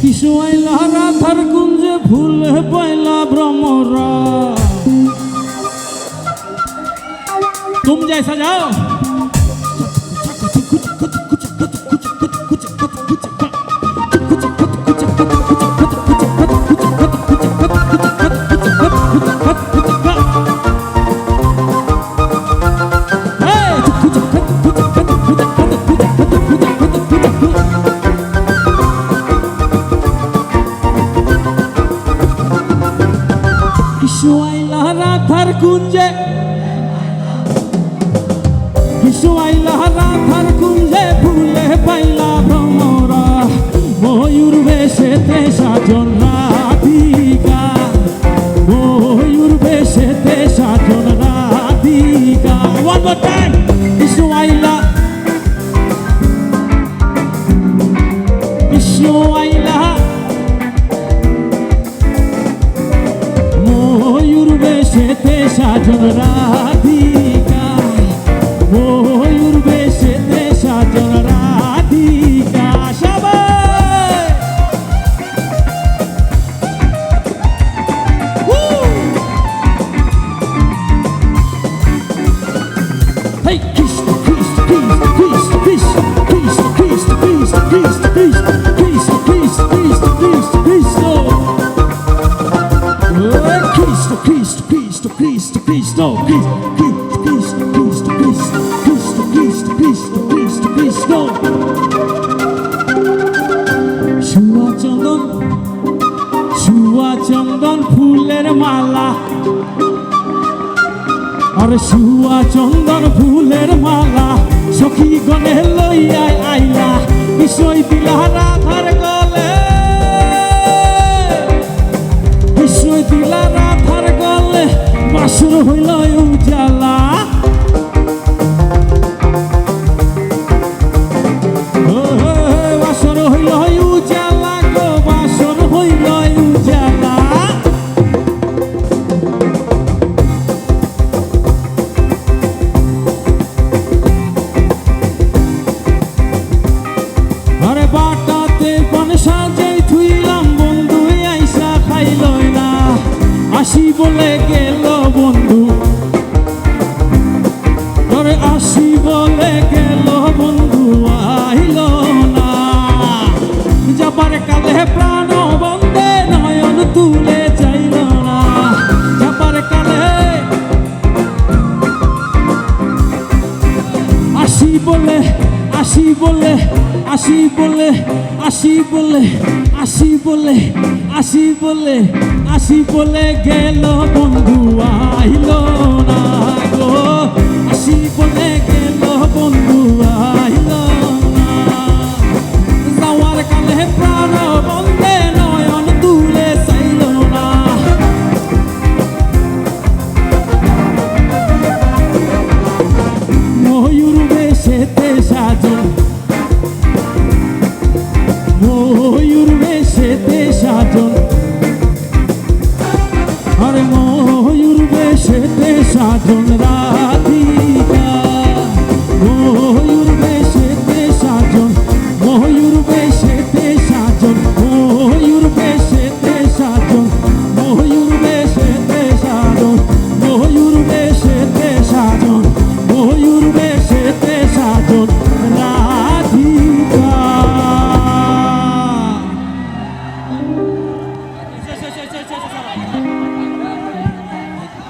কিছু আইলা রাধার কুঞ্জে ফুল পাইলা ভ্রমরা तुम जैसा जाओ শুয়াইলা রাধার কুঞ্জে। শুয়াইলা রাধার কুঞ্জে ভুলে পাইলা ভ্রমরা। ময়ূর বেশে দেশ to the. Krishna, Krishna, Krishna, Krishna, Krishna, Krishna, Krishna, Krishna, Krishna, Krishna. শুয়া চন্দন শুয়া চন্দন ফুলের মালা আর শুয়া চন্দন ফুলের মালা সখী গনে লইয়াই আইলা বিষয় দিলা রাধার গলে বিষয় দিলা রাধার হইল উজালা। বাসর হইল উজালা গো, বাসর হইল উজালা। আরে বাটাতে পান সাজে থুইলাম, বন্ধু আইসা খাইলই না। আসি বলে গেল বলে আসি বলে আসি বলে আসি বলে আসি বলে আসি বলে গেল বন্ধু, আইল না। বেশেতে সাধন রাধিকা। ময়ূর বেশেতে সাজন ময়ূর বেশ